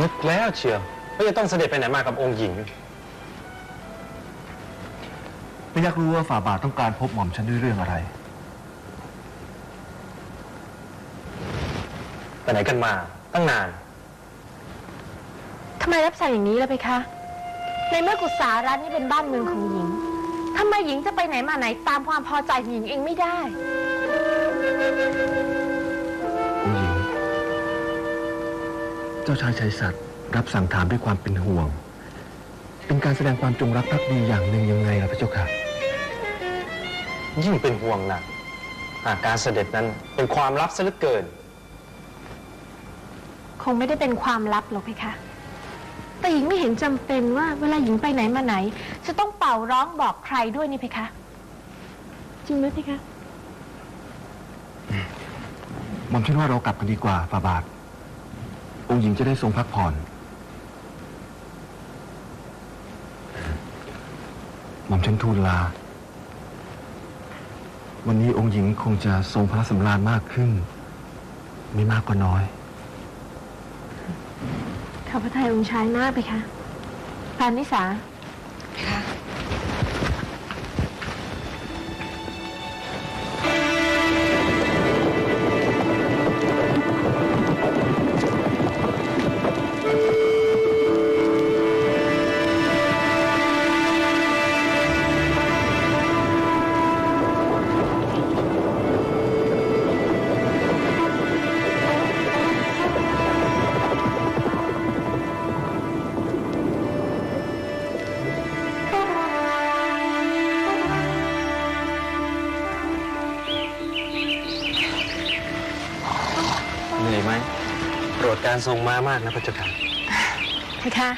นึกแล้วเชียวว่าจะต้องเสด็จไปไหนมากับองค์หญิง ไม่อยากรู้ว่าฝ่าบาทต้องการพบหม่อมฉันด้วยเรื่องอะไร ไปไหนกันมาตั้งนาน ทำไมรับสั่งอย่างนี้ล่ะเพคะ ในเมื่อกุศารัตน์นี่เป็นบ้านเมืองของหญิง ทำไมหญิงจะไปไหนมาไหนตามความพอใจของหญิงเองไม่ได้ เจ้าชายชัยสัตว์รับสั่งถามด้วยความเป็นห่วง เป็นการแสดงความจงรักภักดีอย่างหนึ่งยังไงล่ะพระเจ้าค่ะ ยิ่งเป็นห่วงหนักหากการเสด็จนั้นเป็นความลับซะเหลือเกิน คงไม่ได้เป็นความลับหรอกเพคะ แต่หญิงไม่เห็นจำเป็นว่าเวลาหญิงไปไหนมาไหน จะต้องเป่าร้องบอกใครด้วยนี่เพคะ จริงไหมเพคะ หม่อมฉันว่าเรากลับกันดีกว่าฝ่าบาท องค์หญิงจะได้ทรงพักผ่อนหม่อมฉันทูลลา วันนี้องค์หญิงคงจะทรงพระสำราญมากขึ้น ไม่มากก็น้อย ข้าพระทัยองค์ชายมากไปคะพานนิสาเห การทรงม้ามากนะพระเจ้าค่ะเพคะ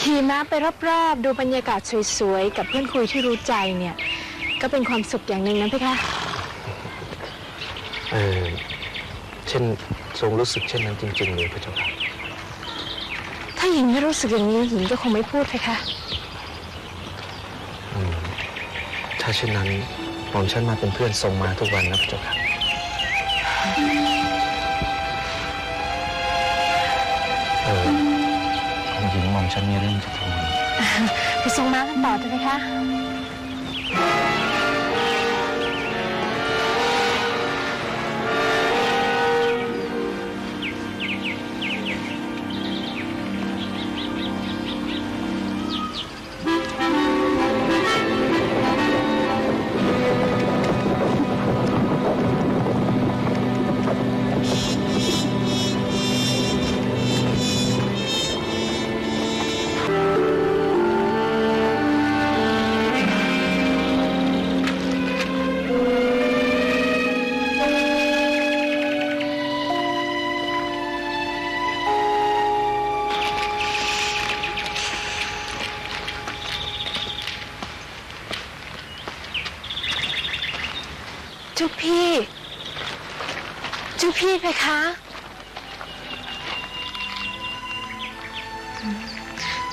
ขี่ม้าไปรอบๆ ดูบรรยากาศสวยๆ กับเพื่อนคุยที่รู้ใจเนี่ย ก็เป็นความสุขอย่างหนึ่งนะเพคะเออเช่นทรงรู้สึกเช่นนั้นจริงๆเลยพระเจ้าค่ะ ถ้าหญิงไม่รู้สึกอย่างนี้หญิงก็คงไม่พูดเพคะอืมถ้าเช่นนั้นหม่อมฉันมาเป็นเพื่อนทรงมาทุกวันนะพระเจ้าค่ะ ฉันมีเรื่องจะทูลไปทรงม้ากันต่อเถอะเพคะ เจ้าพี่ เจ้าพี่เพคะอืม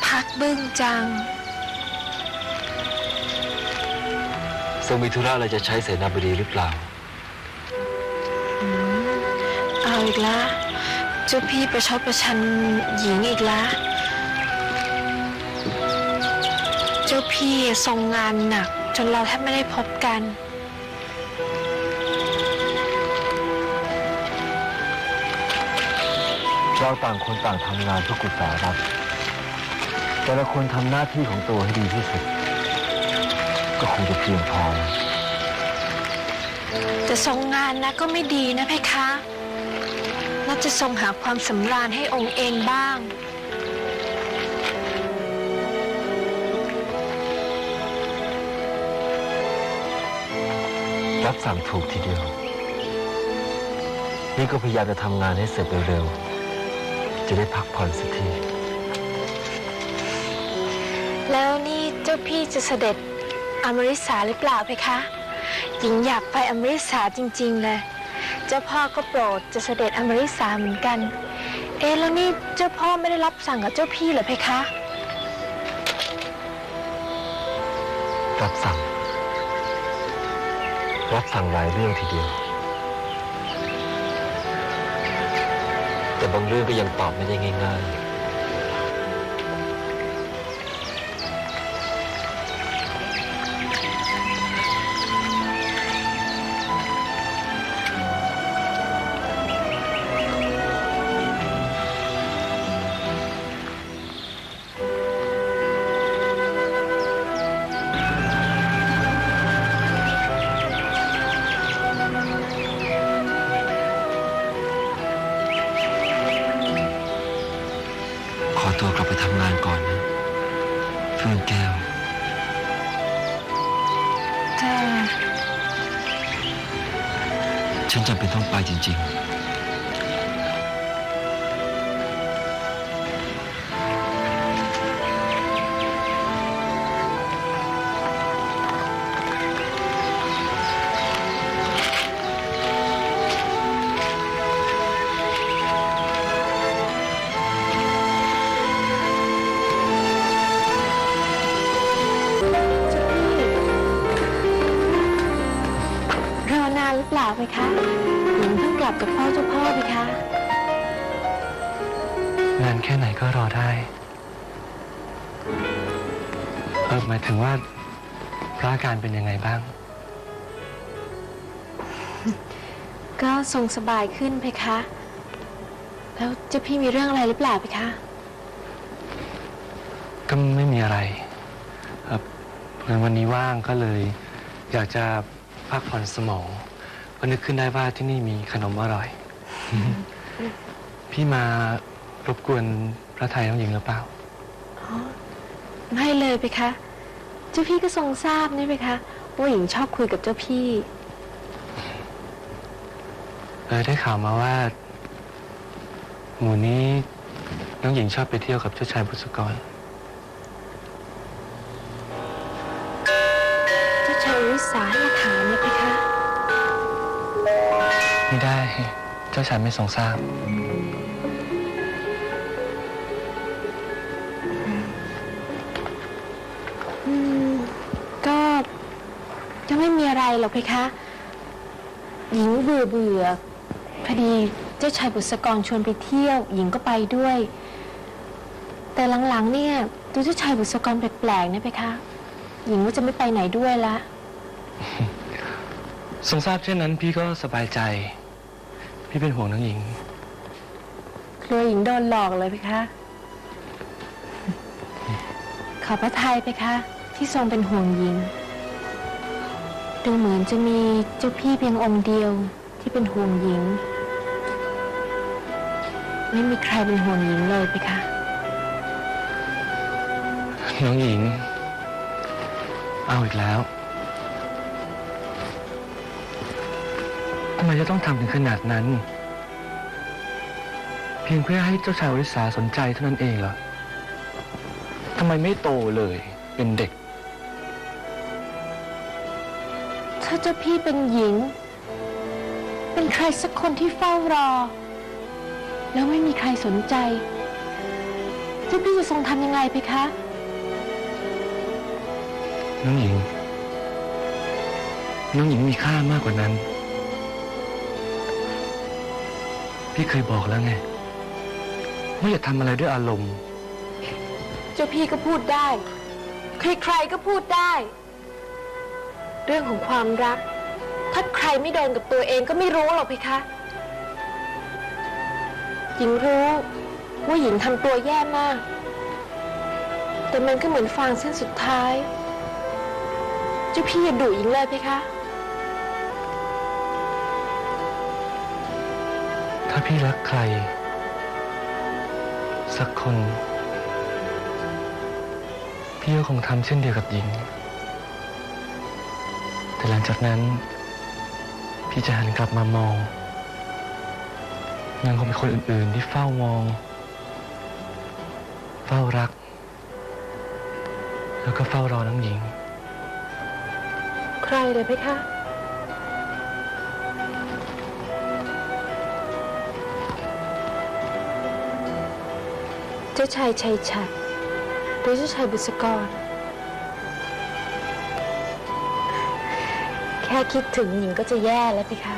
พักบึ้งจัง ทรงมีธุระอะไรจะใช้เสนาบดีหรือเปล่า เอาอีกละ เจ้าพี่ประชดประชันหญิงอีกละ เจ้าพี่ทรงงานหนัก จนเราแทบไม่ได้พบกัน เราต่างคนต่างทำงานเพื่อกุศลรัฐแต่ละคนทำหน้าที่ของตัวให้ดีที่สุด ก็คงจะเพียงพอแล้วแต่ทรงงานนะก็ไม่ดีนะเพคะน่าจะทรงหาความสำราญให้องค์เองบ้าง รับสั่งถูกทีเดียว นี่ก็พยายามจะทำงานให้เสร็จเร็วๆ จะได้พักผ่อนสักที แล้วนี่เจ้าพี่จะเสด็จอมริสาหรือเปล่าเพคะหญิงอยากไปอมริสาจริง ๆ เลย เจ้าพ่อก็โปรดจะเสด็จอมริสาเหมือนกัน เอ๊ะแล้วนี่เจ้าพ่อไม่ได้รับสั่งกับเจ้าพี่เหรอเพคะ รับสั่ง รับสั่งหลายเรื่องทีเดียว แต่บางเรื่องก็ยังตอบไม่ได้ง่าย ๆ จ้าฉันจำเป็นต้องไปจริง ๆานหรือเปล่าไปคะหญิงเพิ่งกลับจากเฝ้าเจ้าพ่อไปคะนานแค่ไหนก็รอได้เออหมายถึงว่าพระอาการเป็นยังไงบ้าง ก็ทรงสบายขึ้นไปคะ แล้วเจ้าพี่มีเรื่องอะไรหรือเปล่าไปคะ ก็ไม่มีอะไรครับเพื่อนวันนี้ว่างก็เลย อยากจะพักผ่อนสมอง ก็นึกขึ้นได้ว่าที่นี่มีขนมอร่อย พี่มารบกวนพระไทยน้องหญิงหรือเปล่า ไม่เลยไปคะเจ้าพี่ก็ทรงทราบนี่ไปคะว่าหญิงชอบคุยกับเจ้าพี่ เออได้ข่าวมาว่า หมู่นี้น้องหญิงชอบไปเที่ยวกับเจ้าชายบุษกร เจ้าชายวิสาอย่าถามเลย ไปคะไม่ได้ เจ้าชายไม่ทรงทราบ อืม ก็จะไม่มีอะไรหรอกเพคะ หญิงเบื่อเบื่อพอดีเจ้าชายบุษกรชวนไปเที่ยว หญิงก็ไปด้วย แต่หลังๆเนี่ยดูเจ้าชายบุษกรแปลกๆนะเพคะ หญิงว่าจะไม่ไปไหนด้วยละ ทรงทราบเช่นนั้นพี่ก็สบายใจ พี่เป็นห่วงน้องหญิงกลัวหญิงโดนหลอกเลยเพคะขอพระทัยเพคะที่ทรงเป็นห่วงหญิง ดูเหมือนจะมีเจ้าพี่เพียงองค์เดียวที่เป็นห่วงหญิง ไม่มีใครเป็นห่วงหญิงเลยเพคะน้องหญิง เอาอีกแล้วำไมจะต้องทำถึงขนาดนั้น เพียงเพื่อให้เจ้าชายอริสาสนใจเท่านั้นเองเหรอทำไมไม่โตเลยเป็นเด็ก ถ้าเจ้าพี่เป็นหญิง เป็นใครสักคนที่เฝ้ารอ แล้วไม่มีใครสนใจ เจ้าพี่จะทรงทำยังไงเพคะน้องหญิง น้องหญิงมีค่ามากกว่านั้น พี่เคยบอกแล้วไงว่าอย่าทำอะไรด้วยอารมณ์ เจ้าพี่ก็พูดได้ ใครๆก็พูดได้ เรื่องของความรัก ถ้าใครไม่โดนกับตัวเองก็ไม่รู้หรอกเพคะหญิงรู้ว่าหญิงทำตัวแย่มาก แต่มันก็เหมือนฟางเส้นสุดท้าย เจ้าพี่อย่าดุหญิงเลยเพคะ ถ้าพี่รักใคร สักคน พี่ก็คงทำเช่นเดียวกับหญิง แต่หลังจากนั้น พี่จะหันกลับมามองยังคงเป็นคนอื่นๆที่เฝ้ามอง เฝ้ารัก แล้วก็เฝ้ารอน้องหญิง ใครเลยเพคะ เจ้าชายชัยชัดหรือเจ้าชายบุษกร แค่คิดถึงหญิงก็จะแย่แล้วพี่คะ